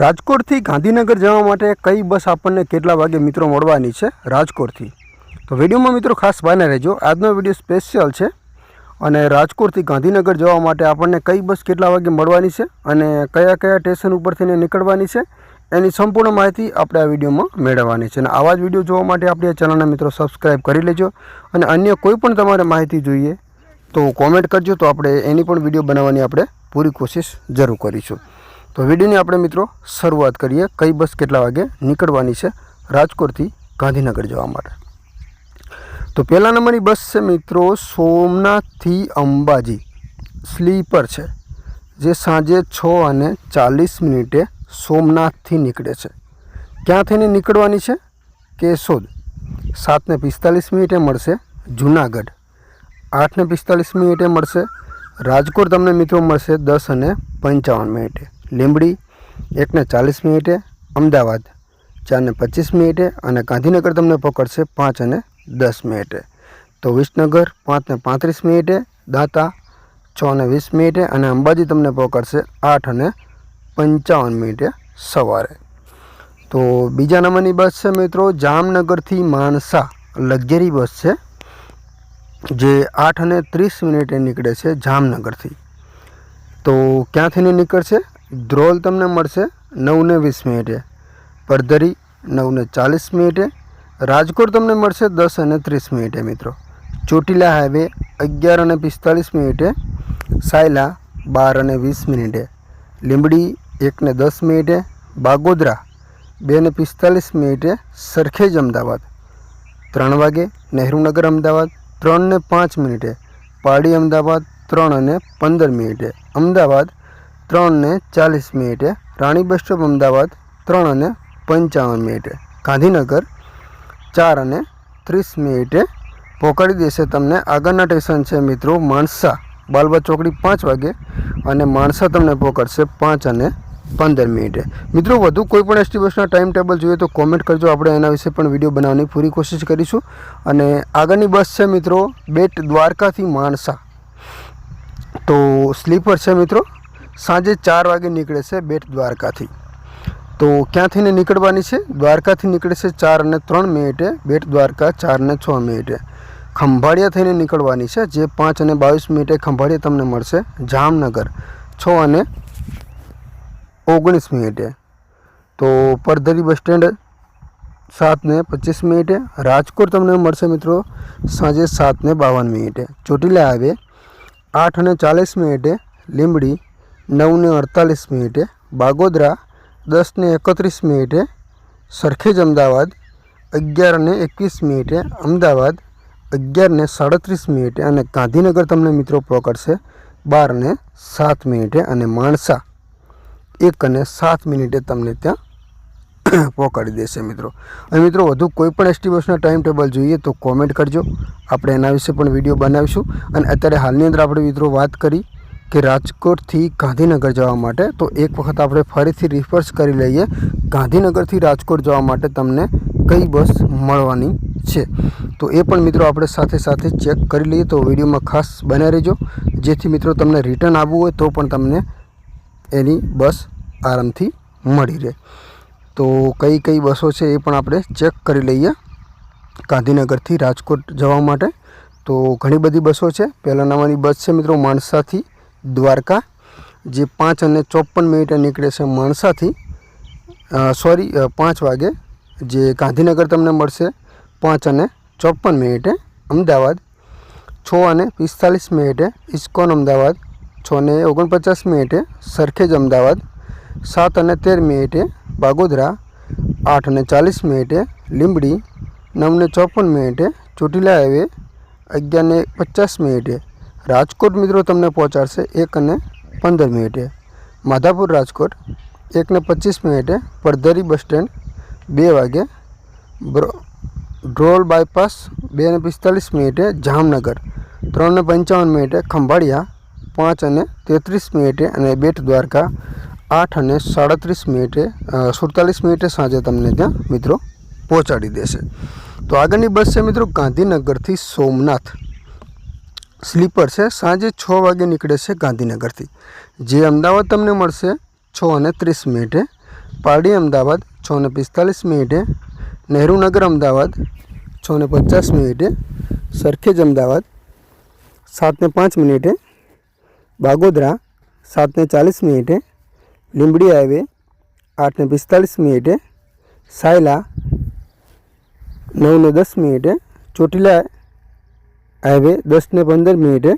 રાજકોટથી ગાંધીનગર જવા માટે કઈ બસ આપણને કેટલા વાગે મિત્રો મળવાની છે રાજકોટથી? તો વિડીયોમાં મિત્રો ખાસ બાને રહેજો. આજનો વીડિયો સ્પેશિયલ છે અને રાજકોટથી ગાંધીનગર જવા માટે આપણને કઈ બસ કેટલા વાગે મળવાની છે અને કયા કયા સ્ટેશન ઉપરથી નીકળવાની છે એની સંપૂર્ણ માહિતી આપણે આ વિડીયોમાં મેળવવાની છે. અને આવા જ વીડિયો જોવા માટે આપણી ચેનલને મિત્રો સબસ્ક્રાઈબ કરી લેજો. અને અન્ય કોઈ પણ તમારે માહિતી જોઈએ તો કોમેન્ટ કરજો તો આપણે એની પણ વીડિયો બનાવવાની આપણે પૂરી કોશિશ જરૂર કરીશું. તો વિડીયોની આપણે મિત્રો શરૂઆત કરીએ. કઈ બસ કેટલા વાગે નીકળવાની છે રાજકોટથી ગાંધીનગર જવા માટે. તો પહેલા નંબરની બસ છે મિત્રો સોમનાથથી અંબાજી. સ્લીપર છે, જે સાંજે છ અને ચાલીસ મિનિટે સોમનાથથી નીકળે છે. ક્યાં થઈને નીકળવાની છે? કેશોદ. સાતને પિસ્તાલીસ મિનિટે મળશે જુનાગઢ. આઠને પિસ્તાલીસ મિનિટે મળશે રાજકોટ. તમને મિત્રો મળશે દસ અને પંચાવન મિનિટે. લીંબડી, એકને ચાલીસ મિનિટે અમદાવાદ, ચારને પચીસ મિનિટે અને ગાંધીનગર તમને પકડશે પાંચ અને દસ મિનિટે. તો વિસનગર પાંચને પાંત્રીસ મિનિટે, દાંતા છ અને વીસ મિનિટે અને અંબાજી તમને પકડશે આઠ અને પંચાવન મિનિટે સવારે. તો બીજા નંબરની બસ છે મિત્રો જામનગરથી માણસા લક્ઝરી બસ છે, જે આઠ અને ત્રીસ મિનિટે નીકળે છે જામનગરથી. તો ક્યાંથી નીકળશે? ધ્રોલ તમને મળશે નવને વીસ મિનિટે. પરધરી નવને ચાલીસ મિનિટે. રાજકોટ તમને મળશે દસ અને ત્રીસ મિનિટે મિત્રો. ચોટીલા હાઈવે અગિયાર અને પિસ્તાલીસ મિનિટે. સાયલા બાર અને વીસ મિનિટે. લીંબડી એકને દસ મિનિટે. બાગોદરા બે ને પિસ્તાલીસ મિનિટે સરખેજ અમદાવાદ. ત્રણ વાગે નહેરુનગર અમદાવાદ, ત્રણ ને પાંચ મિનિટે. પાડી અમદાવાદ, ત્રણ અને પંદર મિનિટે. અમદાવાદ ત્રણ ને ચાલીસ મિનિટે, રાણી બસ સ્ટોપ અમદાવાદ ત્રણ અને પંચાવન મિનિટે, ગાંધીનગર ચાર અને ત્રીસ મિનિટે. પહોંચાડી દેશે તમને આગળના સ્ટેશન છે મિત્રો માણસા બાલબા ચોકડી પાંચ વાગે અને માણસા તમને પહોંચાડશે પાંચ અને પંદર મિનિટે. મિત્રો વધુ કોઈ પણ એસટી બસના ટાઈમ ટેબલ જોઈએ તો કોમેન્ટ કરજો, આપણે એના વિશે પણ વીડિયો બનાવવાની પૂરી કોશિશ કરીશું. અને આગળની બસ છે મિત્રો બેટ દ્વારકાથી માણસા. તો સ્લીપર છે મિત્રો સાંજે ચાર વાગે નીકળે છે બેટ દ્વારકાથી. તો ક્યાંથીને નીકળવાની છે? દ્વારકાથી નીકળે છે ચાર અને ત્રણ મિનિટે, બેટ દ્વારકા ચાર અને છ મિનિટે. ખંભાળિયા થઈને નીકળવાની છે, જે પાંચ અને બાવીસ મિનિટે ખંભાળિયા તમને મળશે. જામનગર, છ અને ઓગણીસ મિનિટે. તો પરધરી બસ સ્ટેન્ડ સાત ને પચીસ મિનિટે. રાજકોટ તમને મળશે મિત્રો સાંજે સાત ને બાવન મિનિટે. ચોટીલા આવે આઠ અને ચાલીસ મિનિટે લીંબડી નવ ને અડતાલીસ મિનિટે, બાગોદરા દસને એકત્રીસ મિનિટે, સરખેજ અમદાવાદ અગિયાર અને એકવીસ મિનિટે, અમદાવાદ અગિયારને સાડત્રીસ મિનિટે અને ગાંધીનગર તમને મિત્રો પકડશે બાર ને સાત મિનિટે અને માણસા એક અને સાત મિનિટે તમને ત્યાં પહોંચાડી દેશે મિત્રો. અને મિત્રો વધુ કોઈ પણ એસટી બસના ટાઈમ ટેબલ જોઈએ તો કોમેન્ટ કરજો. આપણે એના વિશે પણ વીડિયો બનાવીશું. અને અત્યારે હાલની અંદર આપણે મિત્રો વાત કરી કે રાજકોટથી ગાંધીનગર જવા માટે, તો એક વખત આપણે ફરીથી રિફર્સ કરી લઈએ. ગાંધીનગરથી રાજકોટ જવા માટે તમને કઈ બસ મળવાની છે? તો એ પણ મિત્રો આપણે સાથે સાથે ચેક કરી લઈએ. તો વિડીયોમાં ખાસ બન્યા રહેજો. જેથી મિત્રો તમને રિટર્ન આવવું હોય તો પણ તમને એની બસ આરામથી મળી રહે. તો કઈ કઈ બસો છે એ પણ આપણે ચેક કરી લઈએ ગાંધીનગરથી રાજકોટ જવા માટે. તો ઘણી બધી બસો છે. પહેલાં નવાની બસ છે મિત્રો માણસાથી દ્વારકા, જે પાંચ અને ચોપન મિનિટે નીકળે છે માણસાથી. સોરી પાંચ વાગે, જે ગાંધીનગર તમને મળશે, પાંચ અને ચોપન મિનિટે, અમદાવાદ. છ અને પિસ્તાલીસ મિનિટે ઇસ્કોન, અમદાવાદ. છ ને ઓગણપચાસ મિનિટે સરખેજ, અમદાવાદ. સાત અને તેર મિનિટે બાગોદરા આઠ અને ચાલીસ મિનિટે લીંબડી. નવ ને ચોપન મિનિટે ચોટીલા હાઈવે. અગિયાર ને પચાસ મિનિટે રાજકોટ મિત્રો તમને પહોંચાડશે એક અને પંદર મિનિટે. માધાપુર રાજકોટ એક ને પચીસ મિનિટે પડધરી બસ સ્ટેન્ડ બે વાગે ડ્રોલ બાયપાસ બે ને પિસ્તાલીસ મિનિટે જામનગર, ત્રણ ને પંચાવન મિનિટે ખંભાળિયા, પાંચ અને તેત્રીસ મિનિટે અને બેટ દ્વારકા, આઠ અને સાડત્રીસ મિનિટે સુડતાલીસ મિનિટે સાંજે તમને ત્યાં મિત્રો પહોંચાડી દેશે. તો આગળની બસ છે મિત્રો ગાંધીનગરથી સોમનાથ. સ્લીપર છે, સાંજે છ વાગે નીકળે છે ગાંધીનગરથી. જે અમદાવાદ તમને મળશે છ અને ત્રીસ મિનિટે. પારડી અમદાવાદ છ ને પિસ્તાલીસ મિનિટે. નહેરુનગર અમદાવાદ છ ને પચાસ મિનિટે. સરખેજ અમદાવાદ સાત ને પાંચ મિનિટે. બાગોદરા સાત ને ચાલીસ મિનિટે. લીંબડી હાઈવે આઠ ને પિસ્તાલીસ મિનિટે. સાયલા નવ ને દસ મિનિટે. ચોટીલા હાઈવે દસ ને પંદર મિનિટે.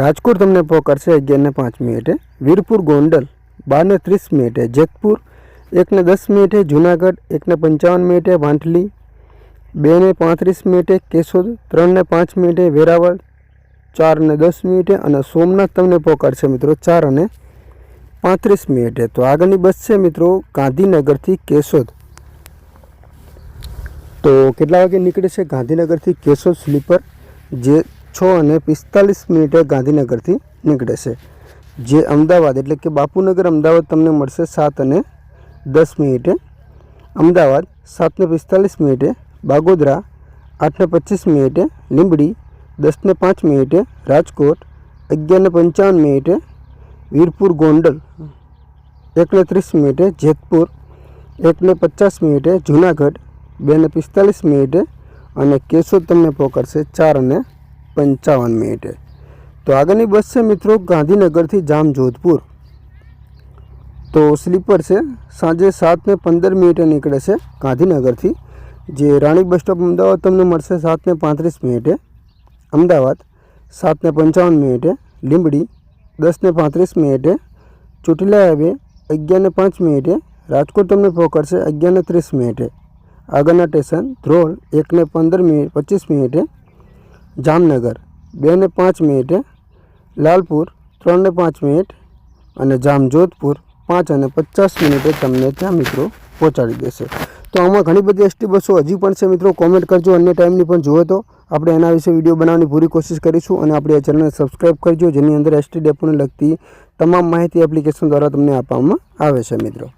રાજકોટ તમને પહોંચશે અગિયાર ને પાંચ મિનિટે. વીરપુર ગોંડલ બાર ને ત્રીસ મિનિટે. જેતપુર એક ને દસ મિનિટે. જુનાગઢ એક ને પંચાવન મિનિટે. વાંઠલી બે ને પાંત્રીસ મિનિટે. કેશોદ ત્રણ ને પાંચ મિનિટે. વેરાવળ ચાર ને દસ મિનિટે અને સોમનાથ તમને પહોંચાડશે મિત્રો ચાર અને પાંત્રીસ મિનિટે. તો આગળની બસ છે મિત્રો ગાંધીનગરથી કેશોદ. તો કેટલા વાગે નીકળે છે ગાંધીનગરથી કેશોદ સ્લીપર? જે છ અને પિસ્તાલીસ મિનિટે ગાંધીનગરથી નીકળે છે. જે અમદાવાદ, એટલે કે બાપુનગર અમદાવાદ તમને મળશે સાત અને દસ મિનિટે. અમદાવાદ સાત ને પિસ્તાલીસ મિનિટે, બાગોદરા આઠ ને પચીસ મિનિટે, લીંબડી દસ ને પાંચ મિનિટે, રાજકોટ અગિયાર ને પંચાવન મિનિટે, વીરપુર ગોંડલ એક ને ત્રીસ મિનિટે, જેતપુર એક ને પચાસ મિનિટે, જુનાગઢ બે ને પિસ્તાલીસ મિનિટે અને કેશોદ તમને પહોંચાડશે ચાર અને પંચાવન મિનિટે. તો આગળની બસ છે મિત્રો ગાંધીનગરથી જામજોધપુર. તો સ્લીપર છે, સાંજે સાત ને પંદર મિનિટે નીકળે છે ગાંધીનગરથી. જે રાણી બસ સ્ટોપ અમદાવાદ તમને મળશે સાત ને પાંત્રીસ મિનિટે. અમદાવાદ સાત ને પંચાવન મિનિટે. લીંબડી દસ ને પાંત્રીસ મિનિટે. ચોટીલા હાઈવે અગિયાર ને પાંચ મિનિટે. રાજકોટ તમને પહોંચાડશે અગિયાર ને ત્રીસ મિનિટે. આગળના સ્ટેશન ધ્રોલ એકને પંદર મિનિટ, પચીસ મિનિટે જામનગર, બેને પાંચ મિનિટે લાલપુર, ત્રણને પાંચ મિનિટ અને જામજોધપુર પાંચ અને પચાસ મિનિટે તમને ત્યાં મિત્રો પહોંચાડી દેશે. તો આમાં ઘણી બધી એસટી બસો હજી પણ છે મિત્રો કોમેન્ટ કરજો, અન્ય ટાઈમની પણ જુઓ તો. આપણે એના વિશે વીડિયો બનાવવાની પૂરી કોશિશ કરીશું અને આપણી આ ચેનલને સબસ્ક્રાઈબ કરજો, જેની અંદર એસટી ડેપોને લગતી તમામ માહિતી એપ્લિકેશન દ્વારા તમને આપવામાં આવે છે મિત્રો.